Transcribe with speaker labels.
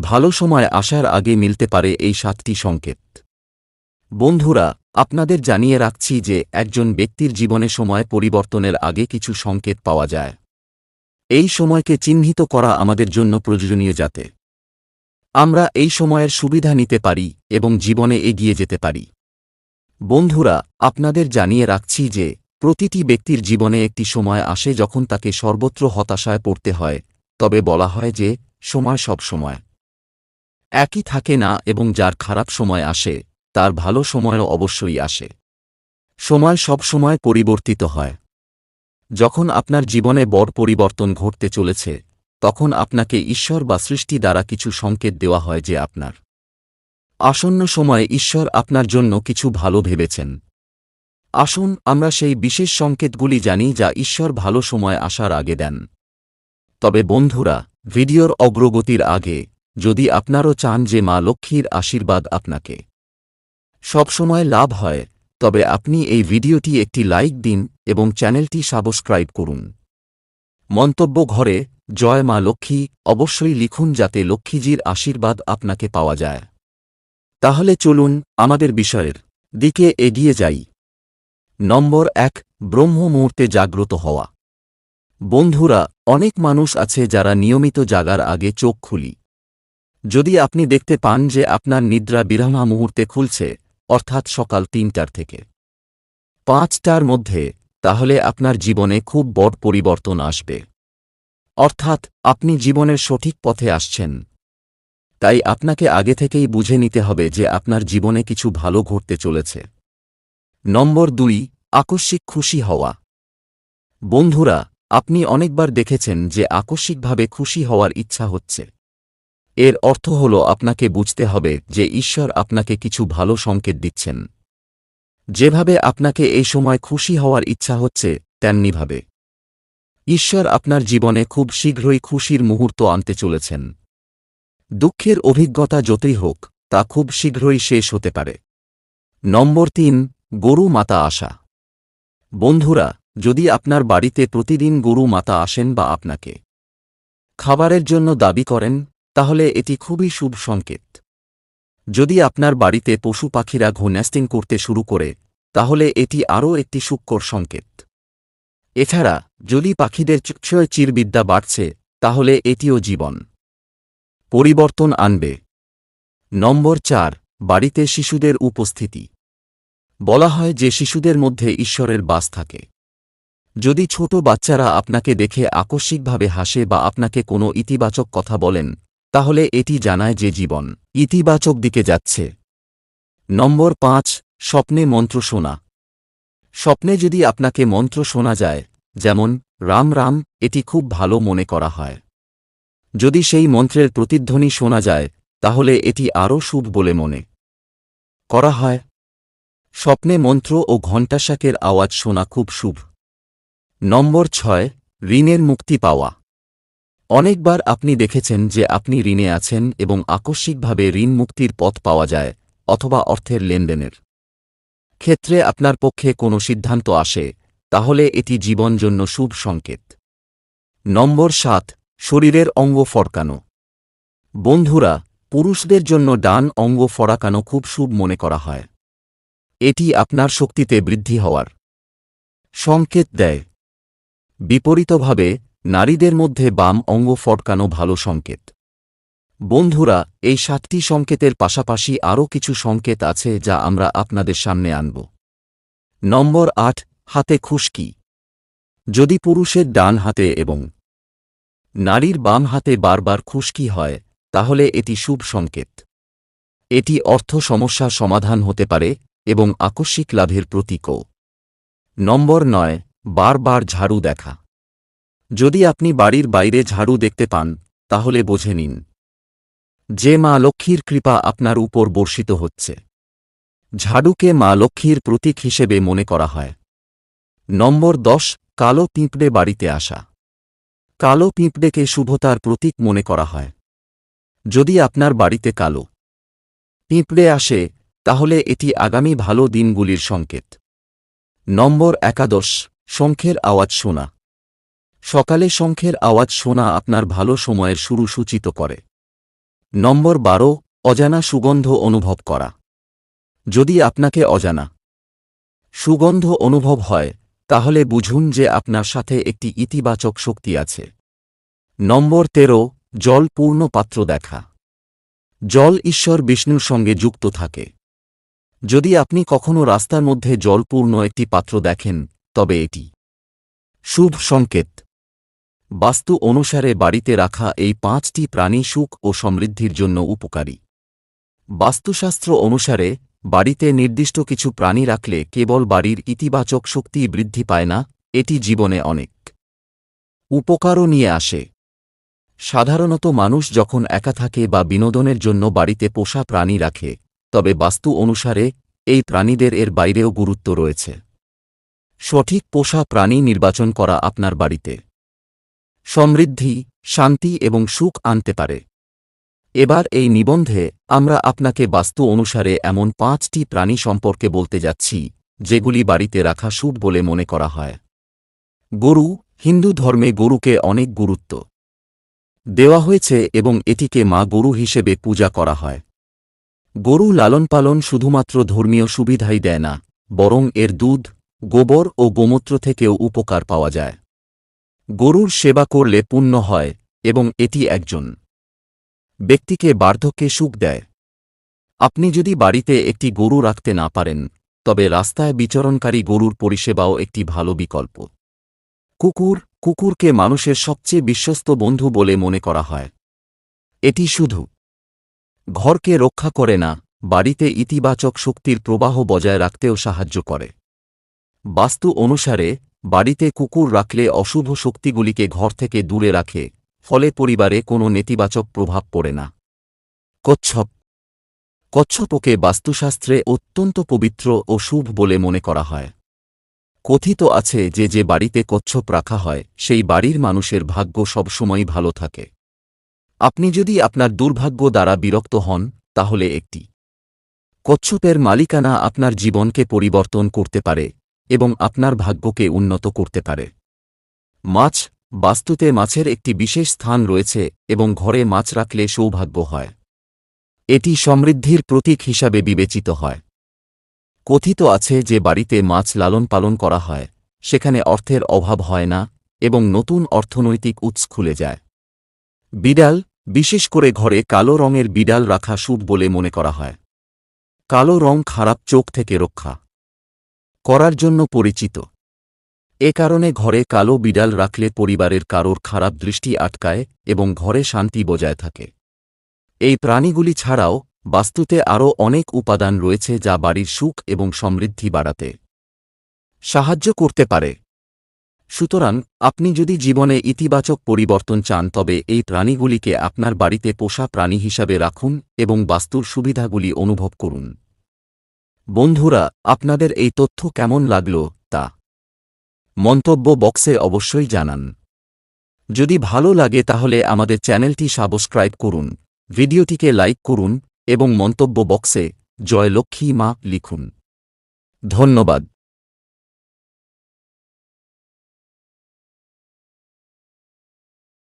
Speaker 1: ভালো সময় আসার আগে মিলতে পারে এই সাতটি সংকেত। বন্ধুরা, আপনাদের জানিয়ে রাখছি যে একজন ব্যক্তির জীবনে সময় পরিবর্তনের আগে কিছু সংকেত পাওয়া যায়। এই সময়কে চিহ্নিত করা আমাদের জন্য প্রয়োজনীয় যাতে আমরা এই সময়ের সুবিধা নিতে পারি এবং জীবনে এগিয়ে যেতে পারি। বন্ধুরা, আপনাদের জানিয়ে রাখছি যে প্রতিটি ব্যক্তির জীবনে একটি সময় আসে যখন তাকে সর্বত্র হতাশায় পড়তে হয়, তবে বলা হয় যে সময় সব সময়। একই থাকে না এবং যার খারাপ সময় আসে, তার ভালো সময়ও অবশ্যই আসে। সময় সব সময় পরিবর্তিত হয়। যখন আপনার জীবনে বড় পরিবর্তন ঘটতে চলেছে, তখন আপনাকে ঈশ্বর বা সৃষ্টি দ্বারা কিছু সংকেত দেওয়া হয় যে আপনার আসন্ন সময়ে ঈশ্বর আপনার জন্য কিছু ভালো ভেবেছেন। আসুন আমরা সেই বিশেষ সংকেতগুলি জানি যা ঈশ্বর ভালো সময় আসার আগে দেন। তবে বন্ধুরা, ভিডিওর অগ্রগতির আগে যদি আপনারও চান যে মা লক্ষ্মীর আশীর্বাদ আপনাকে। সবসময় লাভ হয়, তবে আপনি এই ভিডিওটি একটি লাইক দিন এবং চ্যানেলটি সাবস্ক্রাইব করুন। মন্তব্য ঘরে, জয় মা লক্ষ্মী অবশ্যই লিখুন যাতে লক্ষ্মীজির আশীর্বাদ আপনাকে পাওয়া যায়। তাহলে চলুন আমাদের বিষয়ের দিকে এগিয়ে যাই। নম্বর এক, ব্রহ্ম মুহূর্তে জাগ্রত হওয়া। বন্ধুরা, অনেক মানুষ আছে যারা নিয়মিত জাগার আগে চোখ খুলি। যদি আপনি দেখতে পান যে আপনার নিদ্রা বিরামা মুহূর্তে খুলছে, অর্থাৎ সকাল তিনটার থেকে। পাঁচটার মধ্যে, তাহলে আপনার জীবনে খুব বড় পরিবর্তন আসবে। অর্থাৎ, আপনি জীবনের সঠিক পথে আসছেন। তাই আপনাকে আগে থেকেই বুঝে নিতে হবে যে আপনার জীবনে কিছু ভালো ঘটতে চলেছে। নম্বর দুই, আকস্মিক খুশি হওয়া। বন্ধুরা, আপনি অনেকবার দেখেছেন যে আকস্মিকভাবে খুশি হওয়ার ইচ্ছা হচ্ছে। এর অর্থ হল আপনাকে বুঝতে হবে যে ঈশ্বর আপনাকে কিছু ভালো সংকেত দিচ্ছেন। যেভাবে আপনাকে এই সময় খুশি হওয়ার ইচ্ছা হচ্ছে, তেমনিভাবে। ঈশ্বর আপনার জীবনে খুব শীঘ্রই খুশির মুহূর্ত আনতে চলেছেন। দুঃখের অভিজ্ঞতা যতই হোক, তা খুব শীঘ্রই শেষ হতে পারে। নম্বর তিন, গরু মাতা আসা। বন্ধুরা, যদি আপনার বাড়িতে প্রতিদিন গরু মাতা আসেন বা আপনাকে খাবারের জন্য দাবি করেন তাহলে এটি খুবই শুভ সংকেত। যদি আপনার বাড়িতে পশু পাখিরা ঘুন্যাস্টিং করতে শুরু করে, তাহলে এটি আরও একটি সূক্ষ্মর সংকেত। এছাড়া, যদি পাখিদের চিক্ষয় চিরবিদ্যা বাড়ছে, তাহলে এটিও জীবন। পরিবর্তন আনবে। নম্বর চার, বাড়িতে শিশুদের উপস্থিতি। বলা হয় যে শিশুদের মধ্যে ঈশ্বরের বাস থাকে। যদি ছোট বাচ্চারা আপনাকে দেখে আকস্মিকভাবে হাসে বা আপনাকে কোনো ইতিবাচক কথা বলেন তাহলে এটি জানায় যে জীবন ইতিবাচক দিকে যাচ্ছে। নম্বর পাঁচ, স্বপ্নে মন্ত্র শোনা। স্বপ্নে যদি আপনাকে মন্ত্র শোনা যায়, যেমন, রাম রাম, এটি খুব ভালো মনে করা হয়। যদি সেই মন্ত্রের প্রতিধ্বনি শোনা যায়, তাহলে এটি আরও শুভ বলে মনে করা হয়। স্বপ্নে মন্ত্র ও ঘণ্টাশাকের আওয়াজ শোনা খুব শুভ। নম্বর ছয়, ঋণের মুক্তি পাওয়া। অনেকবার আপনি দেখেছেন যে আপনি ঋণে আছেন এবং আকস্মিকভাবে ঋণ মুক্তির পথ পাওয়া যায়, অথবা অর্থের লেনদেনের ক্ষেত্রে আপনার পক্ষে কোনো সিদ্ধান্ত আসে, তাহলে এটি জীবন জন্য শুভ সংকেত। নম্বর সাত, শরীরের অঙ্গ ফরকানো। বন্ধুরা, পুরুষদের জন্য ডান অঙ্গ ফরাকানো খুব শুভ মনে করা হয়। এটি আপনার শক্তিতে বৃদ্ধি হওয়ার সংকেত দেয়। বিপরীতভাবে নারীদের মধ্যে বাম অঙ্গ ফটকানো ভালো সংকেত। বন্ধুরা, এই সাতটি সংকেতের পাশাপাশি আরও কিছু সংকেত আছে যা আমরা আপনাদের সামনে আনব। নম্বর আট, হাতে খুশকি। যদি পুরুষের ডান হাতে এবং নারীর বাম হাতে বারবার খুশকি হয়, তাহলে এটি শুভ সংকেত। এটি অর্থ সমস্যা সমাধান হতে পারে এবং আকস্মিক লাভের প্রতীকও। নম্বর নয়, বারবার ঝাড়ু দেখা। যদি আপনি বাড়ির বাইরে ঝাড়ু দেখতে পান, তাহলে বোঝে নিন। যে মা লক্ষ্মীর কৃপা আপনার উপর বর্ষিত হচ্ছে। ঝাড়ুকে মা লক্ষ্মীর প্রতীক হিসেবে মনে করা হয়। নম্বর দশ, কালো পিঁপড়ে বাড়িতে আসা। কালো পিঁপড়েকে শুভতার প্রতীক মনে করা হয়। যদি আপনার বাড়িতে কালো পিঁপড়ে আসে, তাহলে এটি আগামী ভালো দিনগুলির সংকেত। নম্বর একাদশ, শঙ্খের আওয়াজ শোনা। সকালে শঙ্খের আওয়াজ শোনা আপনার ভালো সময়ের শুরু সূচিত করে। নম্বর বারো, অজানা সুগন্ধ অনুভব করা। যদি আপনাকে অজানা সুগন্ধ অনুভব হয়, তাহলে বুঝুন যে আপনার সাথে একটি ইতিবাচক শক্তি আছে। নম্বর তেরো, জল পূর্ণ পাত্র দেখা। জল ঈশ্বর বিষ্ণুর সঙ্গে যুক্ত থাকে। যদি আপনি কখনও রাস্তার মধ্যে জলপূর্ণ একটি পাত্র দেখেন, তবে এটি শুভ সংকেত। বাস্তু অনুসারে বাড়িতে রাখা এই পাঁচটি প্রাণী সুখ ও সমৃদ্ধির জন্য উপকারী। বাস্তুশাস্ত্র অনুসারে, বাড়িতে নির্দিষ্ট কিছু প্রাণী রাখলে কেবল বাড়ির ইতিবাচক শক্তি বৃদ্ধি পায় না, এটি জীবনে অনেক উপকারও নিয়ে আসে। সাধারণত মানুষ যখন একা থাকে বা বিনোদনের জন্য বাড়িতে পোষা প্রাণী রাখে, তবে বাস্তু অনুসারে, এই প্রাণীদের এর বাইরেও গুরুত্ব রয়েছে। সঠিক পোষা প্রাণী নির্বাচন করা আপনার বাড়িতে। সমৃদ্ধি, শান্তি এবং সুখ আনতে পারে। এবার এই নিবন্ধে আমরা আপনাকে বাস্তু অনুসারে এমন পাঁচটি প্রাণী সম্পর্কে বলতে যাচ্ছি, যেগুলি বাড়িতে রাখা শুভ বলে মনে করা হয়। গরু, হিন্দু ধর্মে গরুকে অনেক গুরুত্ব দেওয়া হয়েছে এবং এটিকে মা গরু হিসেবে পূজা করা হয়। গরু লালন পালন শুধুমাত্র ধর্মীয় সুবিধাই দেয় না, বরং এর দুধ, গোবর ও গোমূত্র থেকেও উপকার পাওয়া যায়। গরুর সেবা করলে পুণ্য হয়, এবং এটি একজন ব্যক্তিকে বার্ধক্যে সুখ দেয়। আপনি যদি বাড়িতে একটি গরু রাখতে না পারেন, তবে রাস্তায় বিচরণকারী গরুর পরিষেবাও একটি ভালো বিকল্প। কুকুর, কুকুরকে মানুষের সবচেয়ে বিশ্বস্ত বন্ধু বলে মনে করা হয়। এটি শুধু ঘরকে রক্ষা করে না, বাড়িতে ইতিবাচক শক্তির প্রবাহ বজায় রাখতেও সাহায্য করে। বাস্তু অনুসারে বাড়িতে কুকুর রাখলে অশুভ শক্তিগুলিকে ঘর থেকে দূরে রাখে, ফলে পরিবারে কোনো নেতিবাচক প্রভাব পড়ে না। কচ্ছপ। কচ্ছপকে বাস্তুশাস্ত্রে অত্যন্ত পবিত্র ও শুভ বলে মনে করা হয়। কথিত আছে যে যে বাড়িতে কচ্ছপ রাখা হয়, সেই বাড়ির মানুষের ভাগ্য সবসময়ই ভালো থাকে। আপনি যদি আপনার দুর্ভাগ্য দ্বারা বিরক্ত হন, তাহলে একটি। কচ্ছপের মালিকানা আপনার জীবনকে পরিবর্তন করতে পারে এবং আপনার ভাগ্যকে উন্নত করতে পারে। মাছ, বাস্তুতে মাছের একটি বিশেষ স্থান রয়েছে এবং ঘরে মাছ রাখলে সৌভাগ্য হয়। এটি সমৃদ্ধির প্রতীক হিসাবে বিবেচিত হয়। কথিত আছে যে বাড়িতে মাছ লালন পালন করা হয়, সেখানে অর্থের অভাব হয় না এবং নতুন অর্থনৈতিক উৎস খুলে যায়। বিড়াল, বিশেষ করে ঘরে কালো রঙের বিড়াল রাখা শুভ বলে মনে করা হয়। কালো রং খারাপ চোখ থেকে রক্ষা। করার জন্য পরিচিত। এ কারণে ঘরে কালো বিড়াল রাখলে পরিবারের কারোর খারাপ দৃষ্টি আটকায় এবং ঘরে শান্তি বজায় থাকে। এই প্রাণীগুলি ছাড়াও বাস্তুতে আরও অনেক উপাদান রয়েছে যা বাড়ির সুখ এবং সমৃদ্ধি বাড়াতে সাহায্য করতে পারে। সুতরাং, আপনি যদি জীবনে ইতিবাচক পরিবর্তন চান, তবে এই প্রাণীগুলিকে আপনার বাড়িতে পোষা প্রাণী হিসাবে রাখুন এবং বাস্তুর সুবিধাগুলি অনুভব করুন। বন্ধুরা, আপনাদের এই তথ্য কেমন লাগল তা মন্তব্য বক্সে অবশ্যই জানান। যদি ভালো লাগে তাহলে আমাদের চ্যানেলটি সাবস্ক্রাইব করুন, ভিডিওটিকে লাইক করুন এবং মন্তব্য বক্সে জয়লক্ষ্মী মা লিখুন। ধন্যবাদ।